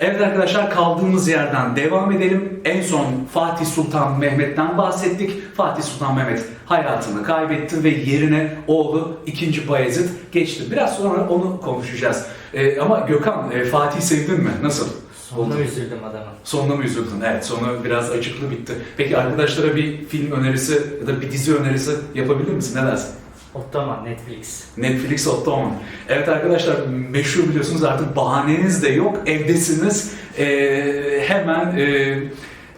Evet arkadaşlar kaldığımız yerden devam edelim. En son Fatih Sultan Mehmet'ten bahsettik. Fatih Sultan Mehmet hayatını kaybetti ve yerine oğlu 2. Bayezid geçti. Biraz sonra onu konuşacağız. Ee, ama Gökhan e, Fatih sevdin mi? Nasıl? Sonuna oldu? üzüldüm adama. Sonuna mı üzüldün? Evet sonu biraz acıklı bitti. Peki arkadaşlara bir film önerisi ya da bir dizi önerisi yapabilir misin? Ne dersin? Ottoman, Netflix. Netflix Ottoman. Evet arkadaşlar meşhur biliyorsunuz artık bahaneniz de yok. Evdesiniz. Ee, hemen e,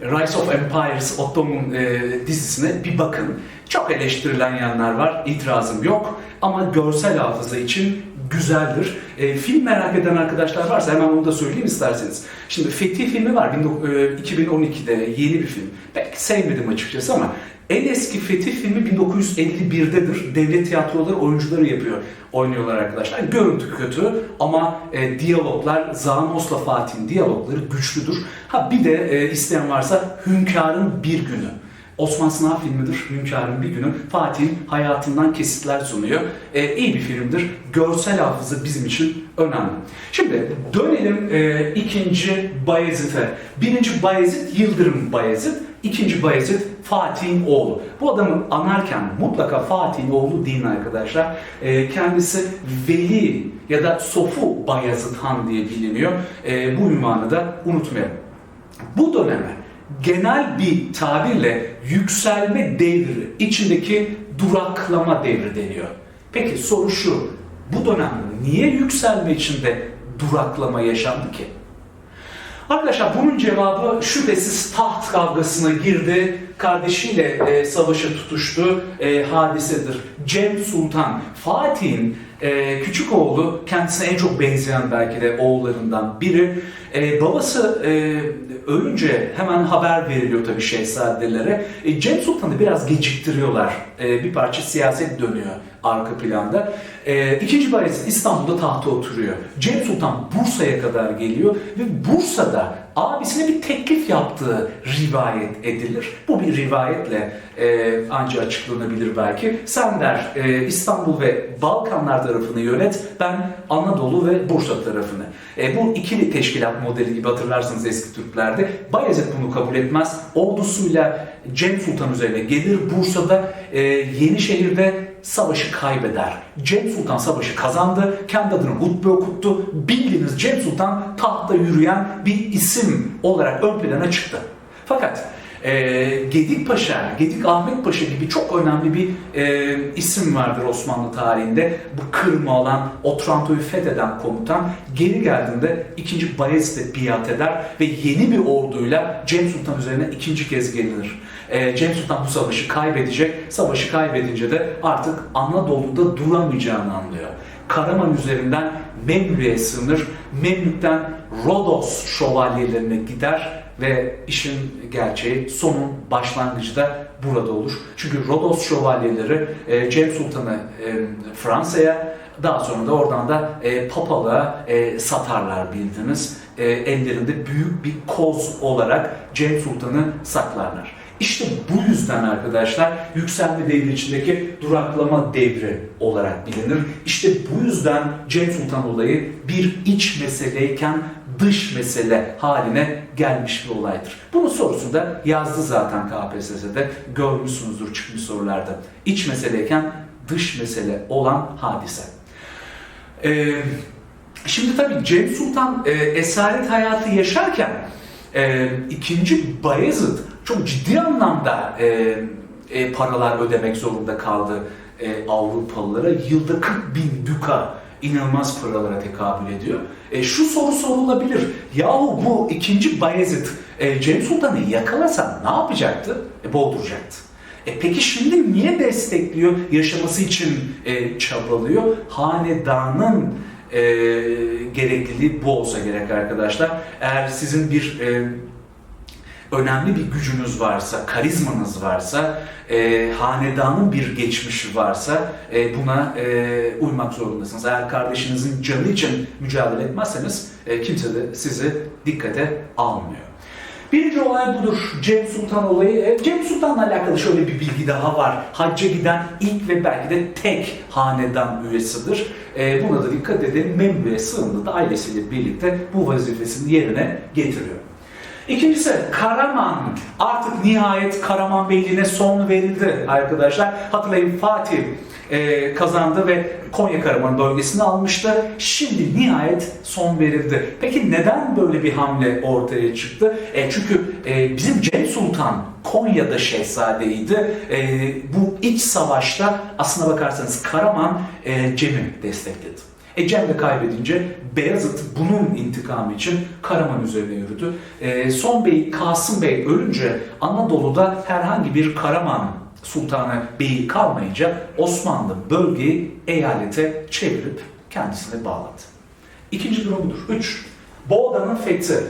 Rise of Empires Ottoman e, dizisine bir bakın. Çok eleştirilen yanlar var. İtirazım yok. Ama görsel hafıza için güzeldir. E, film merak eden arkadaşlar varsa hemen onu da söyleyeyim isterseniz. Şimdi Fethi filmi var. 19- e, 2012'de yeni bir film. Belki sevmedim açıkçası ama en eski Fetih filmi 1951'dedir. Devlet tiyatroları oyuncuları yapıyor, oynuyorlar arkadaşlar. Görüntü kötü ama e, diyaloglar, Zanos'la Fatih'in diyalogları güçlüdür. Ha bir de e, isteyen varsa Hünkâr'ın Bir Günü. Osman Sınav filmidir. Hünkâr'ın Bir Günü. Fatih'in hayatından kesitler sunuyor. E, iyi bir filmdir. Görsel hafıza bizim için önemli. Şimdi dönelim e, ikinci Bayezid'e. Birinci Bayezid Yıldırım Bayezid. İkinci Bayezid Fatih'in oğlu. Bu adamı anarken mutlaka Fatih'in oğlu deyin arkadaşlar. Ee, kendisi Veli ya da Sofu Bayezid Han diye biliniyor. Ee, bu ünvanı da unutmayalım. Bu döneme genel bir tabirle yükselme devri, içindeki duraklama devri deniyor. Peki soru şu, bu dönemde niye yükselme içinde duraklama yaşandı ki? Arkadaşlar bunun cevabı şüphesiz taht kavgasına girdi, kardeşiyle e, savaşa tutuştu e, hadisedir. Cem Sultan, Fatih'in e, küçük oğlu, kendisine en çok benzeyen belki de oğullarından biri. E, babası e, ölünce hemen haber veriliyor tabii şehzadelere. E, Cem Sultan'ı biraz geciktiriyorlar. E, bir parça siyaset dönüyor arka planda. E, İkinci Bayezid İstanbul'da tahta oturuyor. Cem Sultan Bursa'ya kadar geliyor ve Bursa'da abisine bir teklif yaptığı rivayet edilir. Bu bir rivayetle e, anca açıklanabilir belki. Sen der e, İstanbul ve Balkanlar tarafını yönet, ben Anadolu ve Bursa tarafını. E, bu ikili teşkilat modeli gibi hatırlarsınız eski Türklerde. Bayezid bunu kabul etmez. Ordusuyla Cem Sultan üzerine gelir Bursa'da e, Yenişehir'de savaşı kaybeder. Cem Sultan savaşı kazandı. Kendi adını hutbe okuttu. Bildiğiniz Cem Sultan tahta yürüyen bir isim olarak ön plana çıktı. Fakat e, Gedik Paşa, Gedik Ahmet Paşa gibi çok önemli bir e, isim vardır Osmanlı tarihinde. Bu Kırım'ı alan, Otranto'yu fetheden komutan geri geldiğinde 2. Bayezid'e biat eder ve yeni bir orduyla Cem Sultan üzerine ikinci kez gelinir. E, Cem Sultan bu savaşı kaybedecek. Savaşı kaybedince de artık Anadolu'da duramayacağını anlıyor. Karaman üzerinden Memlük'e sığınır. Memlük'ten Rodos şövalyelerine gider ve işin gerçeği sonun başlangıcı da burada olur. Çünkü Rodos şövalyeleri e, Cem Sultan'ı e, Fransa'ya daha sonra da oradan da e, papalığa e, satarlar bildiniz. E, ellerinde büyük bir koz olarak Cem Sultan'ı saklarlar. İşte bu yüzden arkadaşlar yükselme devri içindeki duraklama devri olarak bilinir. İşte bu yüzden Cem Sultan olayı bir iç meseleyken dış mesele haline gelmiş bir olaydır. Bunun sorusunu da yazdı zaten KPSS'de. Görmüşsünüzdür çıkmış sorularda. İç meseleyken dış mesele olan hadise. Ee, şimdi tabii Cem Sultan e, esaret hayatı yaşarken e, ikinci Bayezid çok ciddi anlamda e, e, paralar ödemek zorunda kaldı e, Avrupalılara. Yılda 40 bin duka inanılmaz paralara tekabül ediyor. E, şu soru sorulabilir. Yahu bu ikinci Bayezid e, Cem Sultan'ı yakalasa ne yapacaktı? E, boğduracaktı. E peki şimdi niye destekliyor? Yaşaması için e, çabalıyor. Hanedanın e, gerekliliği bu olsa gerek arkadaşlar. Eğer sizin bir e, önemli bir gücünüz varsa, karizmanız varsa, e, hanedanın bir geçmişi varsa e, buna e, uymak zorundasınız. Eğer kardeşinizin canı için mücadele etmezseniz e, kimse de sizi dikkate almıyor. Birinci olay budur. Cem Sultan olayı. E, Cem Sultan'la alakalı şöyle bir bilgi daha var. Hacca giden ilk ve belki de tek hanedan üyesidir. E, buna da dikkat edin. Memlü'ye sığındı ailesiyle birlikte bu vazifesini yerine getiriyor. İkincisi Karaman. Artık nihayet Karaman Beyliği'ne son verildi arkadaşlar. Hatırlayın Fatih e, kazandı ve Konya Karaman bölgesini almıştı. Şimdi nihayet son verildi. Peki neden böyle bir hamle ortaya çıktı? E, çünkü e, bizim Cem Sultan Konya'da şehzadeydi. E, bu iç savaşta aslına bakarsanız Karaman e, Cem'i destekledi. E Cem de kaybedince Beyazıt bunun intikamı için Karaman üzerine yürüdü. E, son bey Kasım Bey ölünce Anadolu'da herhangi bir Karaman Sultanı Bey'i kalmayınca Osmanlı bölgeyi eyalete çevirip kendisine bağladı. İkinci durum budur. Üç, Boğda'nın fethi.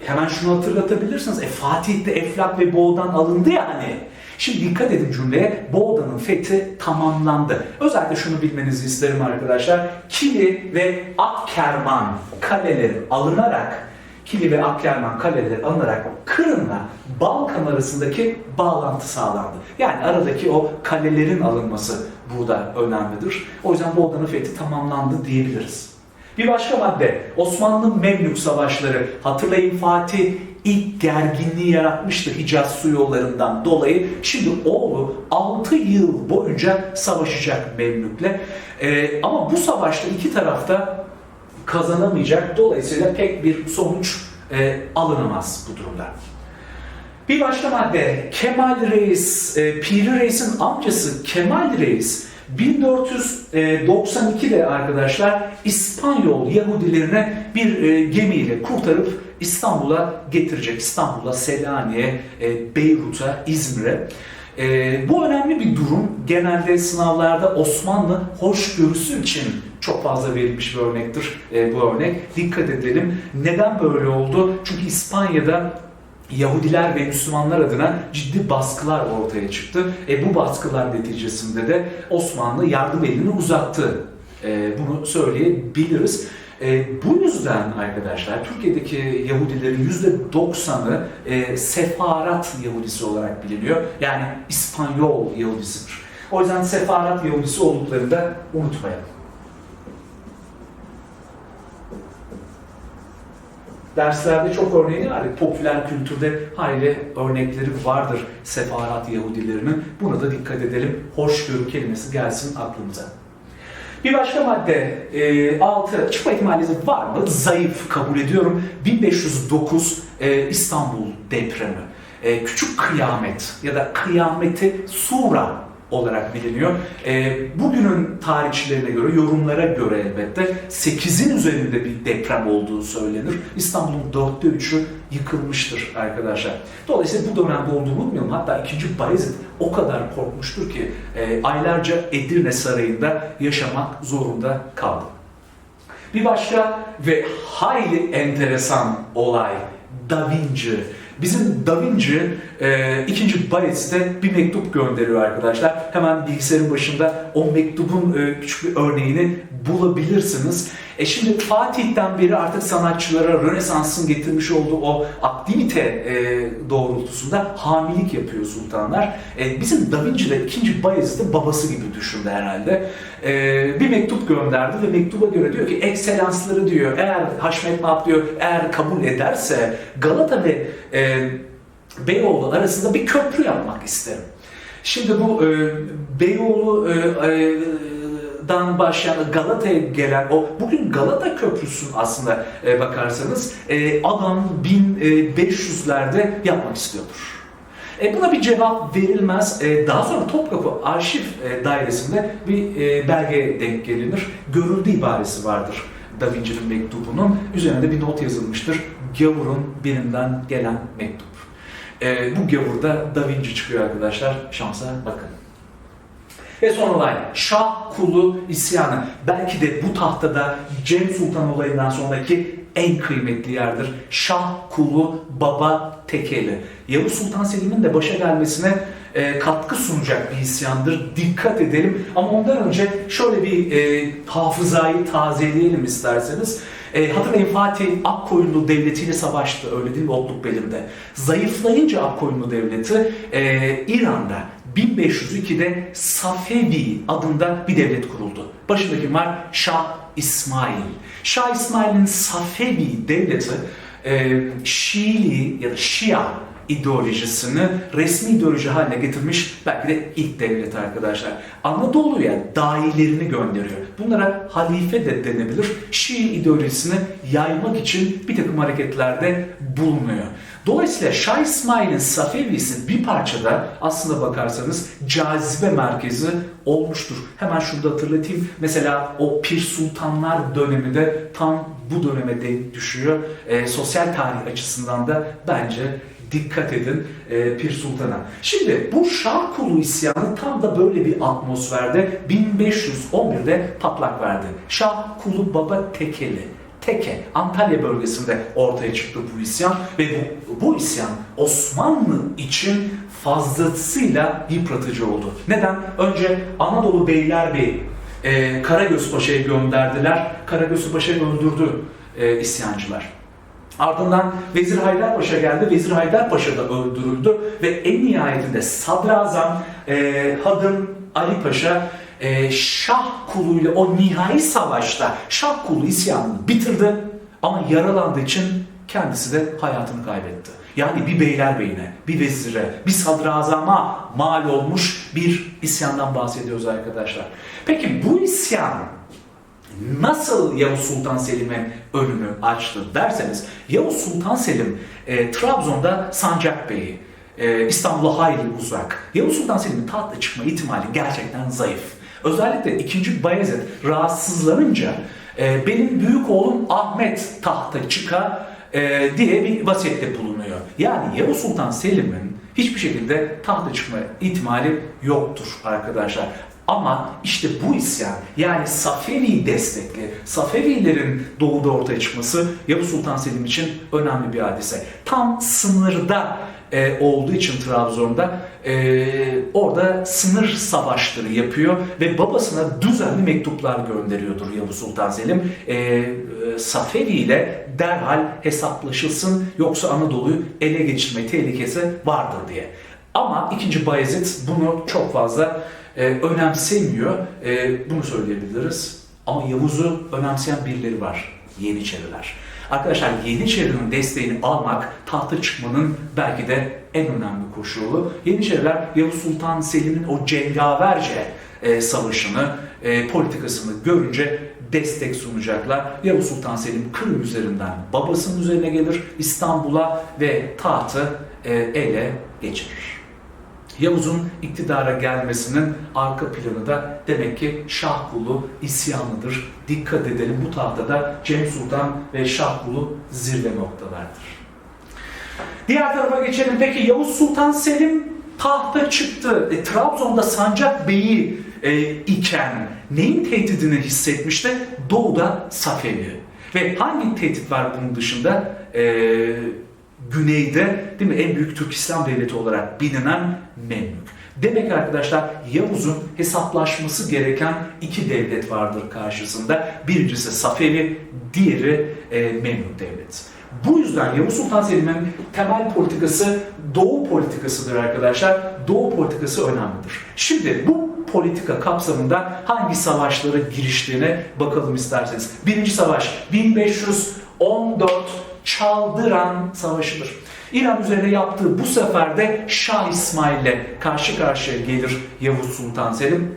Hemen şunu hatırlatabilirsiniz. E, Fatih'te Eflak ve Boğdan alındı ya hani. Şimdi dikkat edin cümleye. Boğda'nın fethi tamamlandı. Özellikle şunu bilmenizi isterim arkadaşlar. Kili ve Akkerman kaleleri alınarak Kili ve Akkerman kaleleri alınarak Kırım'la Balkan arasındaki bağlantı sağlandı. Yani aradaki o kalelerin alınması burada önemlidir. O yüzden Boğda'nın fethi tamamlandı diyebiliriz. Bir başka madde Osmanlı Memlük savaşları. Hatırlayın Fatih ilk gerginliği yaratmıştı Hicaz su yollarından dolayı. Şimdi oğlu 6 yıl boyunca savaşacak Memlük'le. Ee, ama bu savaşta iki tarafta kazanamayacak. Dolayısıyla pek bir sonuç e, alınamaz bu durumda. Bir başka madde Kemal Reis, e, Piri Reis'in amcası Kemal Reis 1492'de arkadaşlar İspanyol Yahudilerine bir e, gemiyle kurtarıp İstanbul'a getirecek. İstanbul'a, Selanik'e, e, Beyrut'a, İzmir'e. E, bu önemli bir durum. Genelde sınavlarda Osmanlı hoşgörüsü için çok fazla verilmiş bir örnektir e, bu örnek. Dikkat edelim. Neden böyle oldu? Çünkü İspanya'da Yahudiler ve Müslümanlar adına ciddi baskılar ortaya çıktı. E, bu baskılar neticesinde de Osmanlı yardım elini uzattı. E, bunu söyleyebiliriz. E, bu yüzden arkadaşlar Türkiye'deki Yahudilerin %90'ı e, sefarat Yahudisi olarak biliniyor. Yani İspanyol Yahudisidir. O yüzden sefarat Yahudisi olduklarını da unutmayalım. Derslerde çok örneği var. Popüler kültürde hayli örnekleri vardır sefarat Yahudilerinin. Buna da dikkat edelim. Hoşgörü kelimesi gelsin aklımıza. Bir başka madde, e, 6 çıkma ihtimali var mı? Zayıf kabul ediyorum. 1509 e, İstanbul depremi. E, küçük kıyamet ya da kıyameti sura olarak biliniyor. E, bugünün tarihçilerine göre, yorumlara göre elbette 8'in üzerinde bir deprem olduğu söylenir. İstanbul'un dörtte üçü yıkılmıştır arkadaşlar. Dolayısıyla bu dönemde olduğunu unutmayalım. Hatta 2. Bayezid o kadar korkmuştur ki e, aylarca Edirne Sarayı'nda yaşamak zorunda kaldı. Bir başka ve hayli enteresan olay Da Vinci. Bizim Da Vinci e, ikinci Bayezid'e bir mektup gönderiyor arkadaşlar. Hemen bilgisayarın başında o mektubun e, küçük bir örneğini bulabilirsiniz. E şimdi Fatih'ten beri artık sanatçılara Rönesans'ın getirmiş olduğu o aktivite e, doğrultusunda hamilik yapıyor sultanlar. E, bizim Da Vinci de 2. Bayezid'in babası gibi düşündü herhalde. E, bir mektup gönderdi ve mektuba göre diyor ki ekselansları diyor eğer Haşmet Mab diyor eğer kabul ederse Galata ve e, Beyoğlu arasında bir köprü yapmak isterim. Şimdi bu e, Beyoğlu e, e, başlayan Galata'ya gelen o bugün Galata Köprüsü'nün aslında e, bakarsanız e, adam 1500'lerde yapmak istiyordur. E, buna bir cevap verilmez. E, daha sonra Topkapı Arşiv e, Dairesi'nde bir e, belge denk gelinir. Görüldü ibaresi vardır Da Vinci'nin mektubunun. Üzerinde bir not yazılmıştır. Gavurun birinden gelen mektup. E, bu gavurda Da Vinci çıkıyor arkadaşlar. Şansa bakın. Ve son olay Şah kulu isyanı. Belki de bu tahtada Cem Sultan olayından sonraki en kıymetli yerdir. Şah kulu baba tekeli. Yavuz Sultan Selim'in de başa gelmesine e, katkı sunacak bir isyandır. Dikkat edelim. Ama ondan önce şöyle bir e, hafızayı tazeleyelim isterseniz. E, hatırlayın Fatih Akkoyunlu Devleti ile savaştı öyle değil mi Otluk belinde. Zayıflayınca Akkoyunlu Devleti e, İran'da 1502'de Safevi adında bir devlet kuruldu. Başında kim var? Şah İsmail. Şah İsmail'in Safevi devleti e, Şiili ya da Şia ideolojisini resmi ideoloji haline getirmiş belki de ilk devlet arkadaşlar. Anadolu'ya dahilerini gönderiyor. Bunlara halife de denebilir. Şii ideolojisini yaymak için bir takım hareketlerde bulunuyor. Dolayısıyla Şah İsmail'in Safevisi bir parçada aslında bakarsanız cazibe merkezi olmuştur. Hemen şurada hatırlatayım. Mesela o Pir Sultanlar dönemi de tam bu döneme denk düşüyor. E, sosyal tarih açısından da bence dikkat edin e, Pir Sultan'a. Şimdi bu Şah Kulu isyanı tam da böyle bir atmosferde 1511'de patlak verdi. Şah Kulu Baba Tekeli. Teke, Antalya bölgesinde ortaya çıktı bu isyan ve bu, bu isyan Osmanlı için fazlasıyla yıpratıcı oldu. Neden? Önce Anadolu Beylerbeyi e, Karagöz Paşa'yı gönderdiler. Karagöz Paşa'yı öldürdü e, isyancılar. Ardından Vezir Haydarpaşa geldi. Vezir Haydarpaşa da öldürüldü ve en nihayetinde Sadrazam e, Hadım Ali Paşa e, Şah kuluyla o nihai savaşta Şah kulu isyanını bitirdi ama yaralandığı için kendisi de hayatını kaybetti. Yani bir beylerbeyine, bir vezire, bir sadrazama mal olmuş bir isyandan bahsediyoruz arkadaşlar. Peki bu isyan nasıl Yavuz Sultan Selim'e önünü açtı derseniz Yavuz Sultan Selim e, Trabzon'da Sancak Bey'i, e, İstanbul'a hayli uzak. Yavuz Sultan Selim'in tahta çıkma ihtimali gerçekten zayıf. Özellikle 2. Bayezid rahatsızlanınca e, benim büyük oğlum Ahmet tahta çıka e, diye bir vasiyette bulunuyor. Yani Yavuz Sultan Selim'in hiçbir şekilde tahta çıkma ihtimali yoktur arkadaşlar. Ama işte bu isyan yani Safevi destekli, Safevilerin doğuda ortaya çıkması Yavuz Sultan Selim için önemli bir hadise. Tam sınırda e, olduğu için Trabzon'da e, orada sınır savaşları yapıyor ve babasına düzenli mektuplar gönderiyordur Yavuz Sultan Selim. E, e, Safevi ile derhal hesaplaşılsın yoksa Anadolu'yu ele geçirme tehlikesi vardır diye. Ama 2. Bayezid bunu çok fazla e, önemsemiyor. E, bunu söyleyebiliriz. Ama Yavuz'u önemseyen birileri var. Yeniçeriler. Arkadaşlar Yeniçeri'nin desteğini almak tahta çıkmanın belki de en önemli koşulu. Yeniçeriler Yavuz Sultan Selim'in o cengaverce e, savaşını, e, politikasını görünce destek sunacaklar. Yavuz Sultan Selim Kırım üzerinden babasının üzerine gelir İstanbul'a ve tahtı e, ele geçirir. Yavuz'un iktidara gelmesinin arka planı da demek ki Şahkulu isyanıdır. Dikkat edelim bu tahtada Cem Sultan ve Şahkulu zirve noktalardır. Diğer tarafa geçelim. Peki Yavuz Sultan Selim tahta çıktı. E, Trabzon'da Sancak Bey'i e, iken neyin tehdidini hissetmişti? Doğuda Safevi. Ve hangi tehdit var bunun dışında? E, güneyde değil mi en büyük Türk İslam devleti olarak bilinen Memlük. Demek arkadaşlar Yavuz'un hesaplaşması gereken iki devlet vardır karşısında. Birincisi Safevi, diğeri e, Memlük devleti. Bu yüzden Yavuz Sultan Selim'in temel politikası Doğu politikasıdır arkadaşlar. Doğu politikası önemlidir. Şimdi bu politika kapsamında hangi savaşlara giriştiğine bakalım isterseniz. Birinci savaş 1514 Çaldıran Savaşı'dır. İran üzerine yaptığı bu seferde Şah İsmail'le karşı karşıya gelir Yavuz Sultan Selim.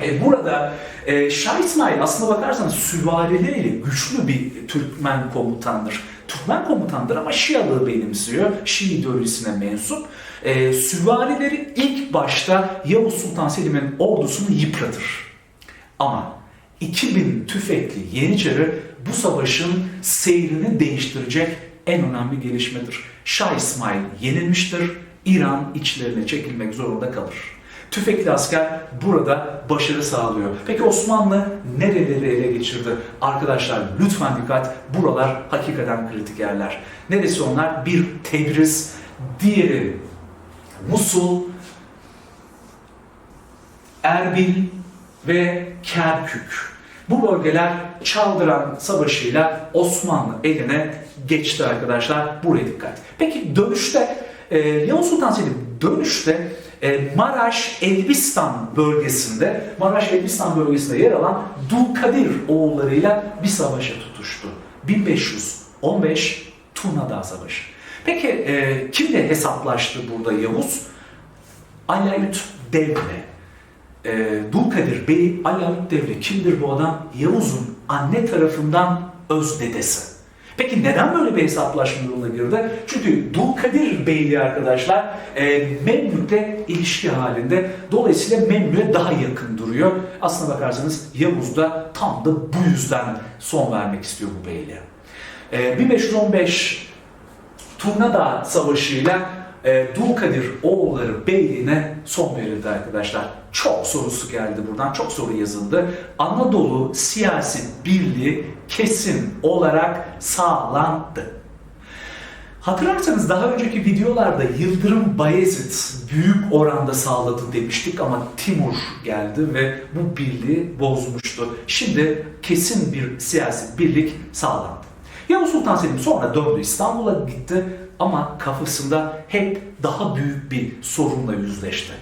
E, burada e, Şah İsmail aslına bakarsanız süvarileriyle güçlü bir Türkmen komutandır. Türkmen komutandır ama Şialığı benimsiyor. Şii ideolojisine mensup. E, süvarileri ilk başta Yavuz Sultan Selim'in ordusunu yıpratır. Ama 2000 tüfekli Yeniçeri bu savaşın seyrini değiştirecek en önemli gelişmedir. Şah İsmail yenilmiştir. İran içlerine çekilmek zorunda kalır. Tüfekli asker burada başarı sağlıyor. Peki Osmanlı nereleri ele geçirdi? Arkadaşlar lütfen dikkat. Buralar hakikaten kritik yerler. Neresi onlar? Bir Tebriz, diğeri Musul, Erbil ve Kerkük. Bu bölgeler Çaldıran Savaşı'yla Osmanlı eline geçti arkadaşlar. Buraya dikkat. Peki dönüşte e, Yavuz Sultan Selim dönüşte e, Maraş Elbistan bölgesinde Maraş Elbistan bölgesinde yer alan Dulkadir oğullarıyla bir savaşa tutuştu. 1515 Tuna Dağı Savaşı. Peki e, kimle hesaplaştı burada Yavuz? Alayüt Devre. E, Dulkadir Bey Alayüt Devre kimdir bu adam? Yavuz'un anne tarafından öz dedesi. Peki neden böyle bir hesaplaşma yoluna girdi? Çünkü Dulkadir Beyli arkadaşlar e, Memlük'le ilişki halinde. Dolayısıyla Memlük'e daha yakın duruyor. Aslına bakarsanız Yavuz da tam da bu yüzden son vermek istiyor bu beyliğe. E, 1515 Turnada Savaşı'yla e, Dulkadir oğulları beyliğine son verildi arkadaşlar. Çok sorusu geldi buradan, çok soru yazıldı. Anadolu siyasi birliği kesin olarak sağlandı. Hatırlarsanız daha önceki videolarda Yıldırım Bayezid büyük oranda sağladı demiştik ama Timur geldi ve bu birliği bozmuştu. Şimdi kesin bir siyasi birlik sağlandı. Yavuz Sultan Selim sonra döndü İstanbul'a gitti ama kafasında hep daha büyük bir sorunla yüzleşti.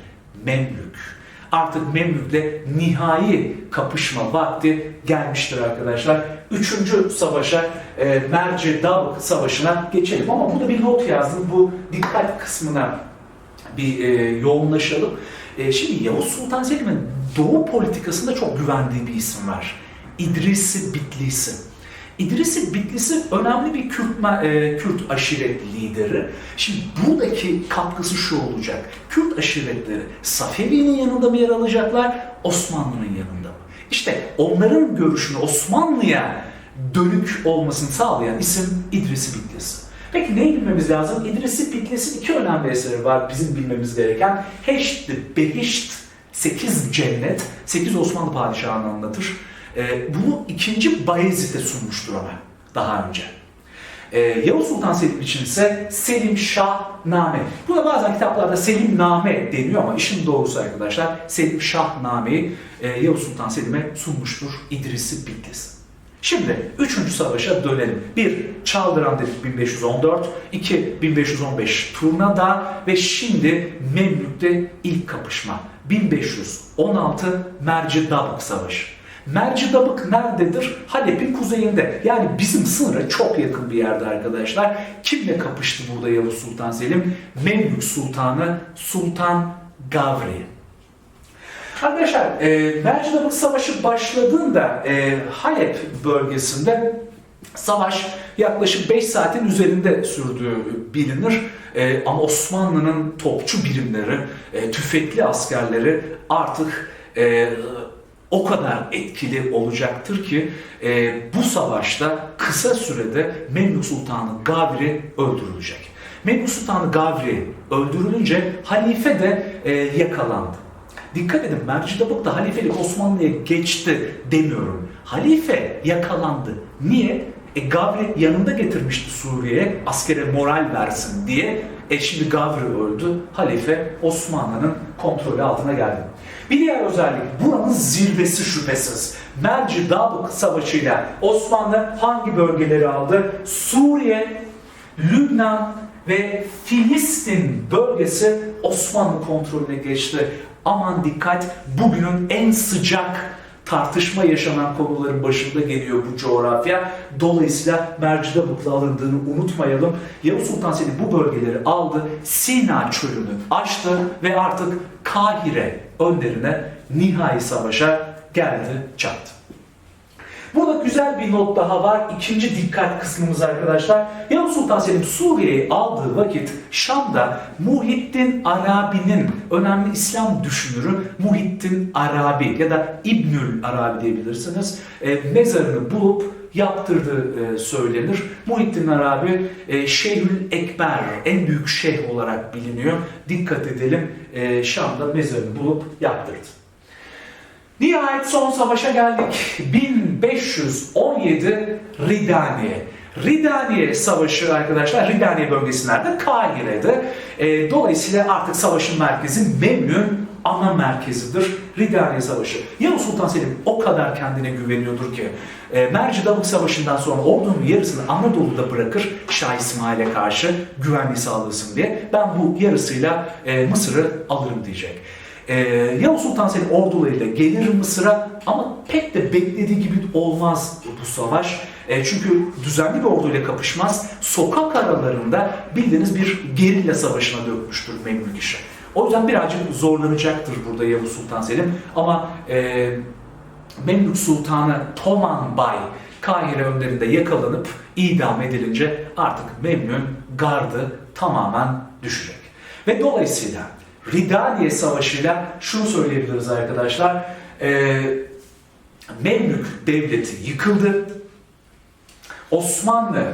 Memlük. Artık Memlük'le nihai kapışma vakti gelmiştir arkadaşlar. Üçüncü savaşa, e, Merci Davut Savaşı'na geçelim. Ama burada bir not yazdım. Bu dikkat kısmına bir e, yoğunlaşalım. E, şimdi Yavuz Sultan Selim'in Doğu politikasında çok güvendiği bir isim var. İdris Bitlisi. İdris Bitlisi önemli bir Kürt, e, Kürt aşiret lideri. Şimdi buradaki katkısı şu olacak. Kürt aşiretleri Safevi'nin yanında mı yer alacaklar, Osmanlı'nın yanında mı? İşte onların görüşünü Osmanlı'ya dönük olmasını sağlayan isim İdris Bitlisi. Peki neyi bilmemiz lazım? İdris Bitlis'in iki önemli eseri var bizim bilmemiz gereken. Heşt, Behişt, Sekiz Cennet, Sekiz Osmanlı Padişahı'nı anlatır. Ee, bunu ikinci Bayezid'e sunmuştur ama daha önce. Ee, Yavuz Sultan Selim için ise Selim Şah Name. Buna bazen kitaplarda Selim Name deniyor ama işin doğrusu arkadaşlar Selim Şah Name'yi e, Yavuz Sultan Selim'e sunmuştur İdris Bitlis. Şimdi 3. savaşa dönelim. 1. Çaldıran dedik 1514, 2. 1515 Turnada ve şimdi Memlük'te ilk kapışma 1516 Merci-Dabık Savaşı. Merci-Dabık nerededir? Halep'in kuzeyinde. Yani bizim sınıra çok yakın bir yerde arkadaşlar. Kimle kapıştı burada Yavuz Sultan Selim? Memlük Sultanı Sultan Gavri. Arkadaşlar, e, Merci-Dabık Savaşı başladığında e, Halep bölgesinde savaş yaklaşık 5 saatin üzerinde sürdüğü bilinir. E, ama Osmanlı'nın topçu birimleri, e, tüfekli askerleri artık e, o kadar etkili olacaktır ki e, bu savaşta kısa sürede Memlük Sultanı Gavri öldürülecek. Memlük Sultanı Gavri öldürülünce halife de e, yakalandı. Dikkat edin Merci-Dabık da halifelik Osmanlı'ya geçti demiyorum. Halife yakalandı. Niye? E Gavri yanında getirmişti Suriye'ye askere moral versin diye. E şimdi Gavri öldü. Halife Osmanlı'nın kontrolü altına geldi. Bir diğer özellik buranın zirvesi şüphesiz. Merci-Dabık Savaşı'yla Osmanlı hangi bölgeleri aldı? Suriye, Lübnan ve Filistin bölgesi Osmanlı kontrolüne geçti. Aman dikkat bugünün en sıcak tartışma yaşanan konuların başında geliyor bu coğrafya. Dolayısıyla Merci-Dabık'la alındığını unutmayalım. Yavuz Sultan Selim bu bölgeleri aldı, Sina çölünü açtı ve artık Kahire önlerine nihai savaşa geldi çattı. Burada güzel bir not daha var. İkinci dikkat kısmımız arkadaşlar. Yavuz Sultan Selim Suriye'yi aldığı vakit Şam'da Muhittin Arabi'nin önemli İslam düşünürü Muhittin Arabi ya da İbnül Arabi diyebilirsiniz. E, mezarını bulup yaptırdığı e, söylenir. Muhittin Arabi e, Şeyhül Ekber en büyük şeyh olarak biliniyor. Dikkat edelim e, Şam'da mezarını bulup yaptırdı. Nihayet son savaşa geldik. 1517 Ridaniye. Ridaniye Savaşı arkadaşlar Ridaniye bölgesi nerede? Kahire'de. E, dolayısıyla artık savaşın merkezi Memnun ana merkezidir Ridaniye Savaşı. Yavuz Sultan Selim o kadar kendine güveniyordur ki e, Merci Savaşı'ndan sonra ordunun yarısını Anadolu'da bırakır Şah İsmail'e karşı güvenliği sağlasın diye. Ben bu yarısıyla e, Mısır'ı alırım diyecek. Ee, Yavuz Sultan Selim ordularıyla gelir Mısır'a ama pek de beklediği gibi olmaz bu savaş. E, çünkü düzenli bir orduyla kapışmaz. Sokak aralarında bildiğiniz bir gerilla savaşına dönmüştür Memlük işi. O yüzden birazcık zorlanacaktır burada Yavuz Sultan Selim. Ama e, Memlük Sultanı Toman Bay Kahire önlerinde yakalanıp idam edilince artık Memlük'ün gardı tamamen düşecek. Ve dolayısıyla Ridaniye Savaşı'yla şunu söyleyebiliriz arkadaşlar. Ee, Memlük Devleti yıkıldı. Osmanlı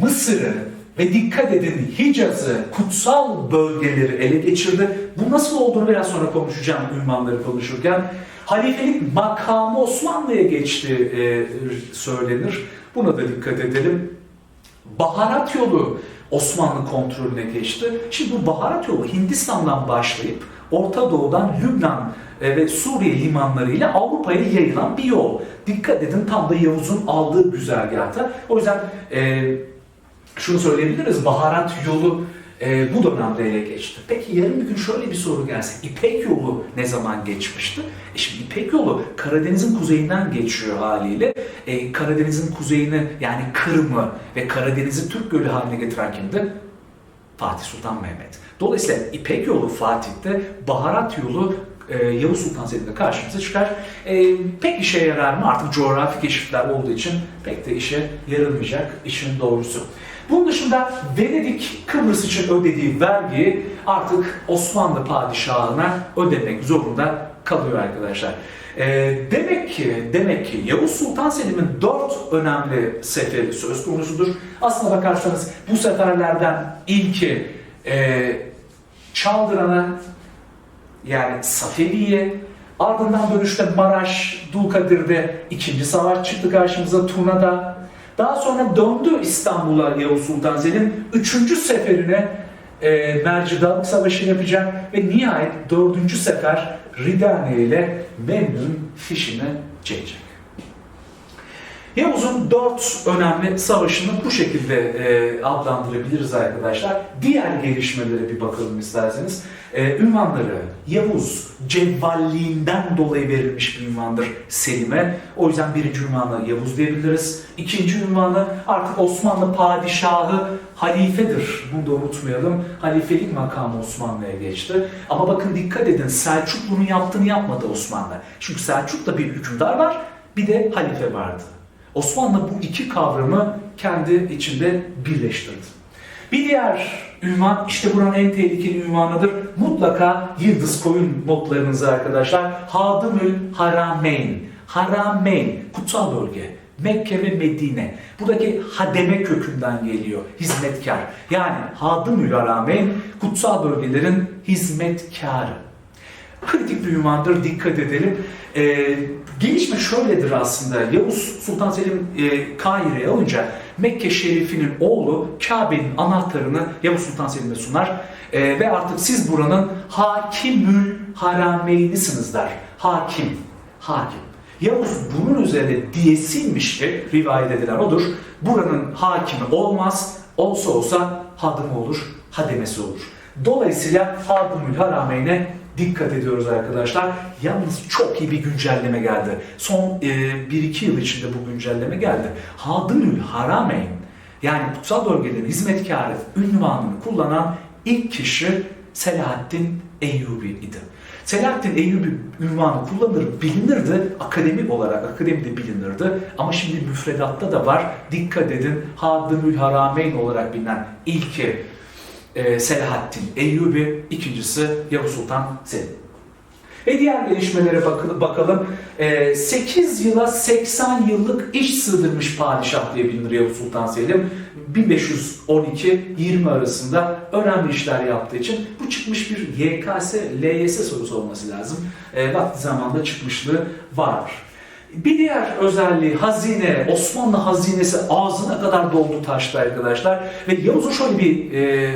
Mısır'ı ve dikkat edin Hicaz'ı, kutsal bölgeleri ele geçirdi. Bu nasıl olduğunu biraz sonra konuşacağım ünvanları konuşurken. Halifelik makamı Osmanlı'ya geçti e, söylenir. Buna da dikkat edelim. Baharat yolu Osmanlı kontrolüne geçti. Şimdi bu baharat yolu Hindistan'dan başlayıp Orta Doğu'dan Lübnan e, ve Suriye limanlarıyla Avrupa'ya yayılan bir yol. Dikkat edin tam da Yavuz'un aldığı güzergahta. O yüzden e, şunu söyleyebiliriz, baharat yolu e, bu dönemde ele geçti. Peki yarın bir gün şöyle bir soru gelse, İpek yolu ne zaman geçmişti? E şimdi İpek yolu Karadeniz'in kuzeyinden geçiyor haliyle. E, Karadeniz'in kuzeyini yani Kırım'ı ve Karadeniz'i Türk Gölü haline getiren kimdi? Fatih Sultan Mehmet. Dolayısıyla İpek yolu Fatih'te, baharat yolu e, Yavuz Sultan Selim'de karşımıza çıkar. E, pek işe yarar mı? Artık coğrafi keşifler olduğu için pek de işe yarılmayacak işin doğrusu. Bunun dışında Venedik Kıbrıs için ödediği vergiyi artık Osmanlı padişahına ödemek zorunda kalıyor arkadaşlar. E, demek ki demek ki Yavuz Sultan Selim'in dört önemli seferi söz konusudur. Aslına bakarsanız bu seferlerden ilki e, Çaldıran'a yani Safevi'ye ardından dönüşte Maraş, Dulkadir'de ikinci savaş çıktı karşımıza Tuna'da. Daha sonra döndü İstanbul'a Yavuz Sultan Selim. Üçüncü seferine e, Mercidalık Savaşı yapacak ve nihayet dördüncü sefer Ridane ile Memnun fişini çekecek. Yavuz'un dört önemli savaşını bu şekilde e, adlandırabiliriz arkadaşlar. Diğer gelişmelere bir bakalım isterseniz. E, ünvanları Yavuz cevvalliğinden dolayı verilmiş bir ünvandır Selim'e. O yüzden birinci ünvanı Yavuz diyebiliriz. İkinci ünvanı artık Osmanlı padişahı halifedir. Bunu da unutmayalım. Halifelik makamı Osmanlı'ya geçti. Ama bakın dikkat edin Selçuklu'nun yaptığını yapmadı Osmanlı. Çünkü Selçuk'ta bir hükümdar var bir de halife vardı. Osmanlı bu iki kavramı kendi içinde birleştirdi. Bir diğer ünvan, işte buranın en tehlikeli ünvanıdır. Mutlaka yıldız koyun notlarınızı arkadaşlar. Hadımül Harameyn. Harameyn, kutsal bölge. Mekke ve Medine. Buradaki hademe kökünden geliyor. Hizmetkar. Yani Hadımül Harameyn, kutsal bölgelerin hizmetkarı kritik bir ünvandır, dikkat edelim. Ee, gelişme şöyledir aslında, Yavuz Sultan Selim e, Kahire'ye alınca Mekke Şerifi'nin oğlu Kabe'nin anahtarını Yavuz Sultan Selim'e sunar Ee, ve artık siz buranın Hakimül Harameynisiniz der. Hakim, hakim. Yavuz bunun üzerine diyesiymiş ki rivayet edilen odur. Buranın hakimi olmaz, olsa olsa hadımı olur, hademesi olur. Dolayısıyla Hadımül Harameyne dikkat ediyoruz arkadaşlar. Yalnız çok iyi bir güncelleme geldi. Son e, 1-2 yıl içinde bu güncelleme geldi. Hadımül Harameyn yani kutsal bölgelerin hizmetkarı ünvanını kullanan ilk kişi Selahaddin Eyyubi idi. Selahaddin Eyyubi ünvanı kullanır, bilinirdi akademik olarak, akademide bilinirdi. Ama şimdi müfredatta da var. Dikkat edin Hadımül Harameyn olarak bilinen ilki e, Selahaddin Eyyubi, ikincisi Yavuz Sultan Selim. Ve diğer gelişmelere bak- bakalım. E, 8 yıla 80 yıllık iş sığdırmış padişah diye bilinir Yavuz Sultan Selim. 1512-20 arasında önemli işler yaptığı için bu çıkmış bir YKS, LYS sorusu olması lazım. E, vakti zamanda çıkmışlığı var. Bir diğer özelliği hazine, Osmanlı hazinesi ağzına kadar doldu taştı arkadaşlar. Ve Yavuz'un şöyle bir e,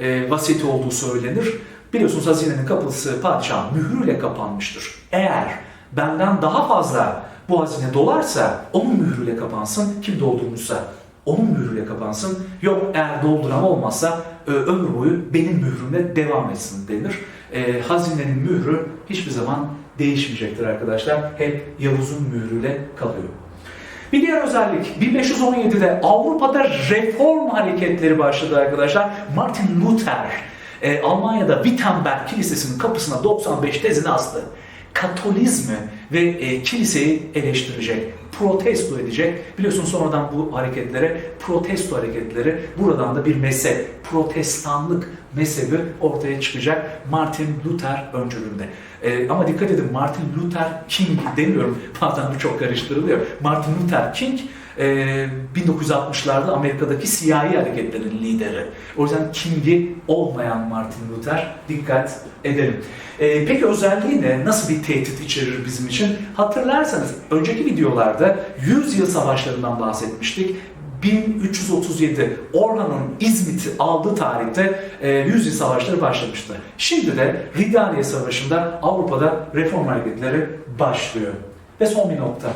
e, vasiyeti olduğu söylenir. Biliyorsunuz hazinenin kapısı padişahın mührüyle kapanmıştır. Eğer benden daha fazla bu hazine dolarsa onun mührüyle kapansın. Kim doldurmuşsa onun mührüyle kapansın. Yok eğer dolduran olmazsa e, ömür boyu benim mührümle devam etsin denir. E, hazinenin mührü hiçbir zaman değişmeyecektir arkadaşlar. Hep Yavuz'un mührüyle kalıyor. Bir diğer özellik 1517'de Avrupa'da reform hareketleri başladı arkadaşlar. Martin Luther e, Almanya'da Wittenberg Kilisesi'nin kapısına 95 tezini astı. Katolizmi ve e, kiliseyi eleştirecek, protesto edecek. Biliyorsun sonradan bu hareketlere protesto hareketleri buradan da bir mezhep, protestanlık mezhebi ortaya çıkacak Martin Luther öncülüğünde. E, ama dikkat edin Martin Luther King demiyorum. Bazen bu çok karıştırılıyor. Martin Luther King e, 1960'larda Amerika'daki siyahi hareketlerin lideri. O yüzden King'i olmayan Martin Luther dikkat edelim. E, peki özelliği ne? Nasıl bir tehdit içerir bizim için? Hatırlarsanız önceki videolarda 100 yıl savaşlarından bahsetmiştik. 1337 Orhan'ın İzmit'i aldığı tarihte e, 100 yıl savaşları başlamıştı. Şimdi de Ridaniye Savaşı'nda Avrupa'da reform hareketleri başlıyor. Ve son bir nokta.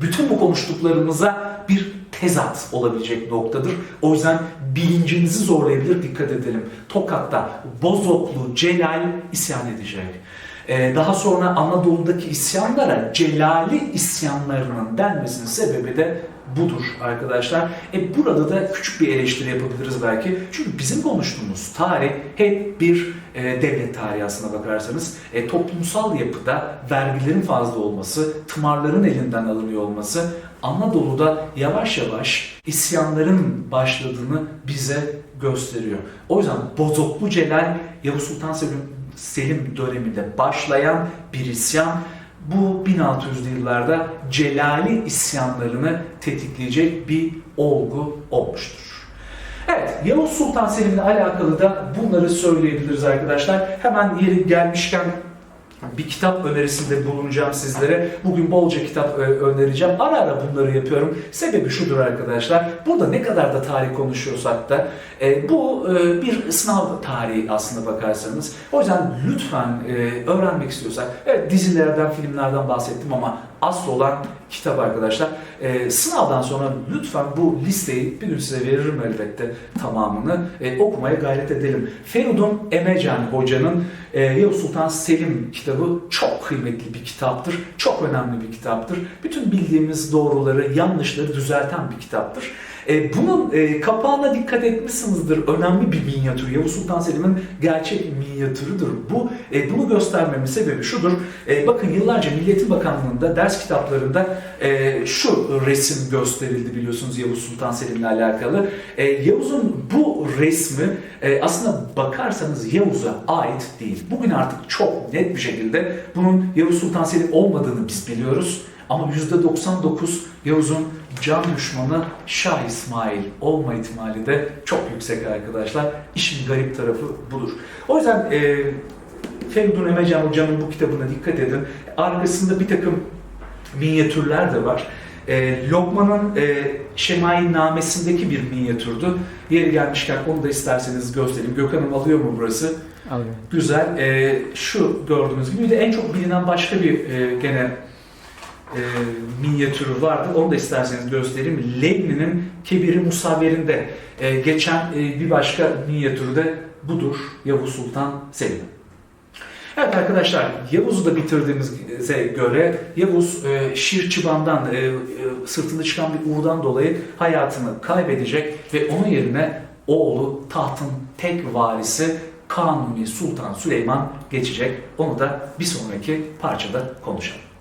Bütün bu konuştuklarımıza bir tezat olabilecek noktadır. O yüzden bilincinizi zorlayabilir, dikkat edelim. Tokat'ta Bozoklu Celal isyan edecek. Ee, daha sonra Anadolu'daki isyanlara Celali isyanlarının denmesinin sebebi de budur arkadaşlar. E burada da küçük bir eleştiri yapabiliriz belki. Çünkü bizim konuştuğumuz tarih hep bir e, devlet tarihi aslına bakarsanız. E, toplumsal yapıda vergilerin fazla olması, tımarların elinden alınıyor olması Anadolu'da yavaş yavaş isyanların başladığını bize gösteriyor. O yüzden Bozoklu Celal Yavuz Sultan Selim, Selim döneminde başlayan bir isyan bu 1600'lü yıllarda Celali isyanlarını tetikleyecek bir olgu olmuştur. Evet, Yavuz Sultan Selim'le alakalı da bunları söyleyebiliriz arkadaşlar. Hemen yeri gelmişken bir kitap önerisinde bulunacağım sizlere. Bugün bolca kitap önereceğim. Ara ara bunları yapıyorum. Sebebi şudur arkadaşlar. Burada ne kadar da tarih konuşuyorsak da e, bu e, bir sınav tarihi aslında bakarsanız. O yüzden lütfen e, öğrenmek istiyorsak, evet dizilerden, filmlerden bahsettim ama asıl olan kitap arkadaşlar. E, sınavdan sonra lütfen bu listeyi bir gün size veririm elbette tamamını e, okumaya gayret edelim. Feridun Emecan hocanın e, Yavuz Sultan Selim kitabı çok kıymetli bir kitaptır. Çok önemli bir kitaptır. Bütün bildiğimiz doğruları, yanlışları düzelten bir kitaptır. E, bunun e, kapağına dikkat etmişsinizdir. Önemli bir minyatür. Yavuz Sultan Selim'in gerçek minyatürüdür. Bu e, bunu göstermemin sebebi şudur. E, bakın yıllarca Milliyetin Bakanlığı'nda ders kitaplarında e, şu resim gösterildi biliyorsunuz Yavuz Sultan Selim'le alakalı. E, Yavuz'un bu resmi e, aslında bakarsanız Yavuz'a ait değil. Bugün artık çok net bir şekilde bunun Yavuz Sultan Selim olmadığını biz biliyoruz. Ama %99 Yavuz'un can düşmanı Şah İsmail olma ihtimali de çok yüksek arkadaşlar. İşin garip tarafı budur. O yüzden e, Feridun Emecan Hoca'nın bu kitabına dikkat edin. Arkasında bir takım minyatürler de var. E, Lokman'ın e, Şemai Namesindeki bir minyatürdü. Yeri gelmişken onu da isterseniz göstereyim. Gökhan'ım alıyor mu burası? Alıyorum. Güzel. E, şu gördüğünüz gibi bir de en çok bilinen başka bir e, gene e, minyatürü vardı. Onu da isterseniz göstereyim. Lenin'in Kebiri Musavver'inde e, geçen e, bir başka minyatürü de budur. Yavuz Sultan Selim. Evet arkadaşlar Yavuz'u da bitirdiğimize göre Yavuz e, Şir Çıban'dan e, e, sırtında çıkan bir uğurdan dolayı hayatını kaybedecek ve onun yerine oğlu tahtın tek varisi Kanuni Sultan Süleyman geçecek. Onu da bir sonraki parçada konuşalım.